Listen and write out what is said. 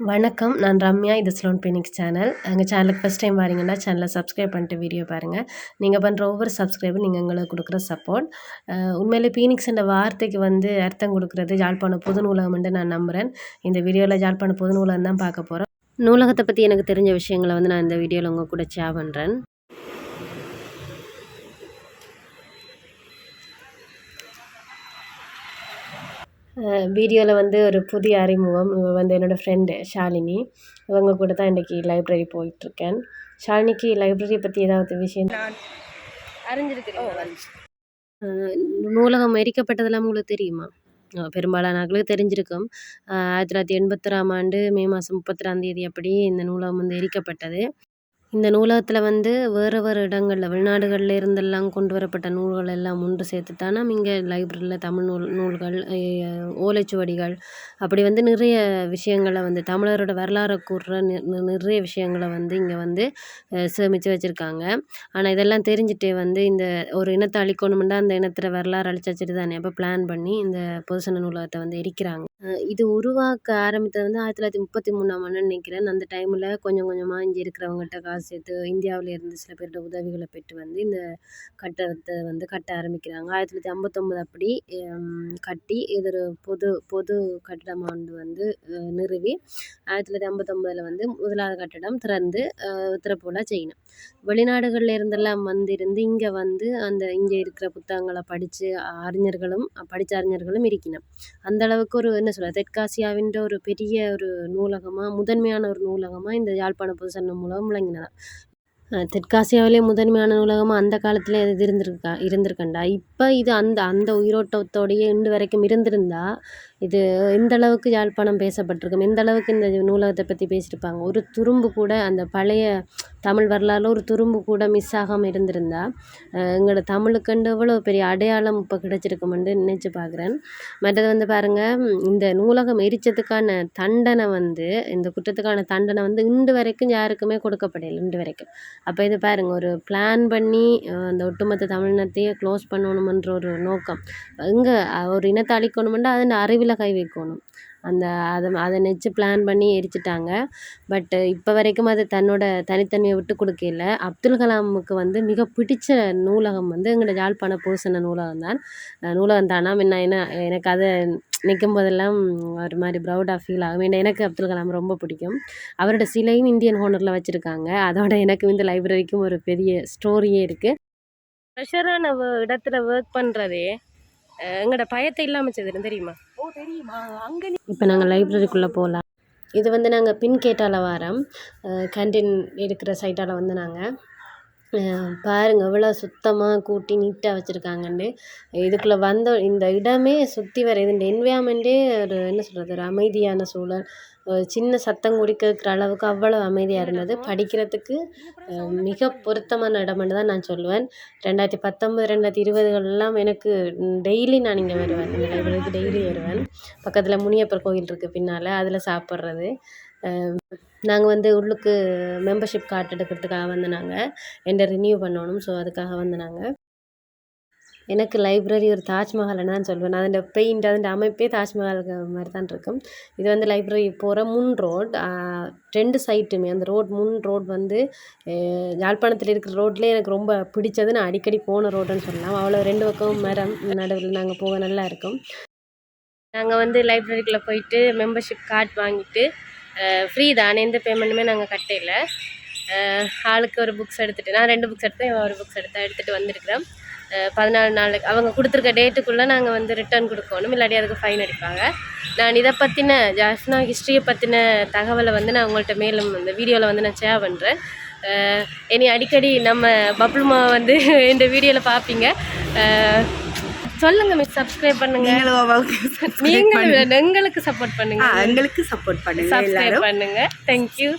வணக்கம். நான் ரம்யா இது ஸ்லோன் பினிக்ஸ் சேனல் எங்கள் சேனலுக்கு ஃபஸ்ட் டைம் வரீங்கன்னா சேனலை சப்ஸ்கிரைப் பண்ணிட்டு வீடியோ பாருங்கள் நீங்கள் பண்ணுற ஒவ்வொரு சப்ஸ்கிரைபும் நீங்கள் எங்களுக்கு கொடுக்குற சப்போர்ட் உண்மையிலே பீனிக்ஸ்ன்ற வார்த்தைக்கு வந்து அர்த்தம் கொடுக்குறது யாழ்ப்பாணம் புது நூலகம்ன்ட்டு நான் நம்புகிறேன் இந்த வீடியோவில் யாழ்ப்பாணம் புது நூலகம் தான் பார்க்க போகிறோம் நூலகத்தை பற்றி எனக்கு தெரிஞ்ச விஷயங்களை வந்து நான் இந்த வீடியோவில் உங்கள் கூட ஷேர் பண்ணுறேன் வீடியோவில் வந்து ஒரு புதிய அறிமுகம். இவ வந்து என்னோடய ஃப்ரெண்டு ஷாலினி. இவங்க கூட தான் இன்றைக்கி லைப்ரரி போயிட்டுருக்கேன். ஷாலினிக்கு லைப்ரரி பற்றி ஏதாவது விஷயம்? அறிஞ்சிருக்கிறேன். நூலகம் எரிக்கப்பட்டதெல்லாம் உங்களுக்கு தெரியுமா? பெரும்பாலான ஆட்களுக்கு தெரிஞ்சிருக்கும். ஆயிரத்தி தொள்ளாயிரத்தி எண்பத்தொராம் ஆண்டு மே மாதம் முப்பத்தி தேதி அப்படி இந்த நூலகம் வந்து எரிக்கப்பட்டது. இந்த நூலகத்தில் வந்து வேறு வேறு இடங்களில் வெளிநாடுகளில் இருந்தெல்லாம் கொண்டு வரப்பட்ட நூல்கள் எல்லாம் ஒன்று சேர்த்து தான் நம்ம இங்கே லைப்ரரியில் தமிழ் நூல் நூல்கள் ஓலைச்சுவடிகள் அப்படி வந்து நிறைய விஷயங்களை வந்து தமிழரோட வரலாறை கூறுகிற நி நிறைய விஷயங்களை வந்து இங்கே வந்து சேமித்து வச்சுருக்காங்க. ஆனால் இதெல்லாம் தெரிஞ்சுட்டே வந்து இந்த ஒரு இனத்தை அழிக்கணுமெண்டா அந்த இனத்தில் வரலாறு அழிச்சு வச்சுட்டு தானே? அப்போ பிளான் பண்ணி இந்த பொதுசன நூலகத்தை வந்து எரிக்கிறாங்க. இது உருவாக்க ஆரம்பித்தது வந்து ஆயிரத்தி தொள்ளாயிரத்தி முப்பத்தி மூணாம் ஆண்டுன்னு நினைக்கிறேன். அந்த டைமில் கொஞ்சம் கொஞ்சமாக இங்கே இருக்கிறவங்கள்ட்ட காசு சேர்த்து இந்தியாவில் இருந்து சில பேரோட உதவிகளை பெற்று வந்து இந்த கட்டடத்தை வந்து கட்ட ஆரம்பிக்கிறாங்க. ஆயிரத்தி தொள்ளாயிரத்தி ஐம்பத்தொம்பது அப்படி கட்டி இது ஒரு பொது பொது கட்டடமாக வந்து நிறுவி ஆயிரத்தி தொள்ளாயிரத்தி ஐம்பத்தொம்பதில் வந்து முதலாவது கட்டடம் திறந்து திறப்புவிழா செய்யணும். வெளிநாடுகளில் இருந்தெல்லாம் வந்திருந்து இங்கே வந்து அந்த இங்கே இருக்கிற புத்தகங்களை படித்து அறிஞர்களும் படித்த அறிஞர்களும் இருக்கணும். அந்தளவுக்கு ஒரு என்ன சொல்ல தெற்காசியாவின்ற ஒரு பெரிய ஒரு நூலகமாக முதன்மையான ஒரு நூலகமாக இந்த யாழ்ப்பாண பொதுசன்னம் மூலம் விளங்கினதான் தெற்காசியாவிலே முதன்மையான நூலகமாக அந்த காலத்தில் இது இருந்திருக்கா இருந்திருக்கண்டா? இப்போ இது அந்த அந்த உயிரோட்டத்தோடையே இன்று வரைக்கும் இருந்திருந்தா இது இந்தளவுக்கு யாழ்ப்பாணம் பேசப்பட்டிருக்கும். இந்தளவுக்கு இந்த நூலகத்தை பற்றி பேசியிருப்பாங்க. ஒரு துரும்பு கூட அந்த பழைய தமிழ் வரலாறில் ஒரு துரும்பு கூட மிஸ் ஆகாமல் இருந்திருந்தா எங்களோட தமிழுக்கண்டு எவ்வளோ பெரிய அடையாளம் இப்போ கிடச்சிருக்குமெண்டு நினச்சி பார்க்குறேன் மற்றது வந்து பாருங்கள் இந்த நூலகம் எரிச்சதுக்கான தண்டனை வந்து இந்த குற்றத்துக்கான தண்டனை வந்து இன்று வரைக்கும் யாருக்குமே கொடுக்கப்படலை இன்று வரைக்கும். அப்போ இது பாருங்கள் ஒரு பிளான் பண்ணி அந்த ஒட்டுமொத்த தமிழினத்தையே க்ளோஸ் பண்ணணுமன்ற ஒரு நோக்கம். இங்கே ஒரு இனத்தை அழிக்கணுமெண்டா அதில் அறிவில் கை வைக்கணும். அந்த அதை அதை நெச்சு பிளான் பண்ணி எரிச்சிட்டாங்க. பட்டு இப்போ வரைக்கும் அது தன்னோட தனித்தன்மையை விட்டு கொடுக்கல அப்துல் கலாமுக்கு வந்து மிக பிடிச்ச நூலகம் வந்து எங்களோட யாழ்ப்பாண பூசன நூலகம் தான் நூலகம் தானா முன்ன என்ன எனக்கு அதை நிற்கும் போதெல்லாம் ஒரு மாதிரி ப்ரௌடாக ஃபீல் ஆகும். ஏன்னா எனக்கு அப்துல் கலாம் ரொம்ப பிடிக்கும். அவரோட சிலையும் இந்தியன் ஹோனரில் வச்சுருக்காங்க. அதோட எனக்கு இந்த லைப்ரரிக்கும் ஒரு பெரிய ஸ்டோரியே இருக்குது ப்ரெஷரான இடத்துல ஒர்க் பண்ணுறதே எங்களோட பயத்தை இல்லாமல் செய்திடும் தெரியுமா? இப்போ நாங்கள் லைப்ரரிக்குள்ளே போகலாம் இது வந்து நாங்கள் பின் கேட்டால் வாரம். கேன்டீன் இருக்கிற சைட்டால் வந்து நாங்கள் பாருங்க எவ்வளோ சுத்தமாக கூட்டி நீட்டாக வச்சுருக்காங்கன்னு. இதுக்குள்ளே வந்த இந்த இடமே சுற்றி வர இந்த என்விரான்மெண்ட்டே ஒரு என்ன சொல்கிறது ஒரு அமைதியான சூழல். சின்ன சத்தம் கூட கேட்குற அளவுக்கு அவ்வளோ அமைதியாக இருந்தது. படிக்கிறதுக்கு மிக பொருத்தமான இடம்னு தான் நான் சொல்லுவேன். ரெண்டாயிரத்தி பத்தொம்பது ரெண்டாயிரத்தி இருபதுகள்லாம் எனக்கு டெய்லி நான் இங்கே வருவேன். இந்த லைப்ரரிக்கு டெய்லி வருவேன். பக்கத்தில் முனியப்பர் கோயில் இருக்குது பின்னால் அதில் சாப்பிட்றது. நாங்கள் வந்து உள்ளுக்கு மெம்பர்ஷிப் கார்டு எடுக்கிறதுக்காக வந்து நாங்கள் என்கிட்ட ரினியூ பண்ணணும். ஸோ அதுக்காக வந்து நாங்கள் எனக்கு லைப்ரரி ஒரு தாஜ்மஹால்னு தான் சொல்வேன். அதில் பெயிண்ட் அதில் அமைப்பே தாஜ்மஹால் மாதிரி தான் இருக்கும். இது வந்து லைப்ரரி போகிற முன் ரோட் ரெண்டு சைட்டுமே அந்த ரோட் முன் ரோட் வந்து யாழ்ப்பாணத்தில் இருக்கிற ரோட்லேயே எனக்கு ரொம்ப பிடிச்சது. நான் அடிக்கடி போன ரோடுன்னு சொல்லலாம். அவ்வளோ ரெண்டு பக்கம் மரம் நடுவில் நாங்கள் போக நல்லா இருக்கும். நாங்கள் வந்து லைப்ரரிக்குள்ளே போயிட்டு மெம்பர்ஷிப் கார்டு வாங்கிட்டு ஃப்ரீ தான்? எந்த பேமெண்ட்டுமே நாங்கள் கட்டையில் ஆளுக்கு ஒரு புக்ஸ் எடுத்துகிட்டு நான் ரெண்டு புக்ஸ் எடுத்தேன் ஒரு புக்ஸ் எடுத்தேன் எடுத்துகிட்டு வந்திருக்கிறேன் பதினாலு நாளுக்கு அவங்க கொடுத்துருக்க டேட்டுக்குள்ளே நாங்கள் வந்து ரிட்டர்ன் கொடுக்கணும். இல்லாட்டி அதுக்கு ஃபைன் அடிப்பாங்க. நான் இதை பற்றின ஜாஸ்னா ஹிஸ்ட்ரியை பற்றின தகவலை வந்து நான் உங்கள்கிட்ட மேலும் இந்த வீடியோவில் வந்து நான் ஷேர் பண்ணுறேன் இனி அடிக்கடி நம்ம பப்ளுமா வந்து இந்த வீடியோவில் பார்ப்பீங்க. சொல்லுங்க மிஸ் சப்ஸ்கிரைப் பண்ணுங்க. நீங்களும் எங்களுக்கு சப்போர்ட் பண்ணுங்க. எங்களுக்கு சப்போர்ட் பண்ணுங்க சப்ஸ்கிரைப் பண்ணுங்க. தேங்க்யூ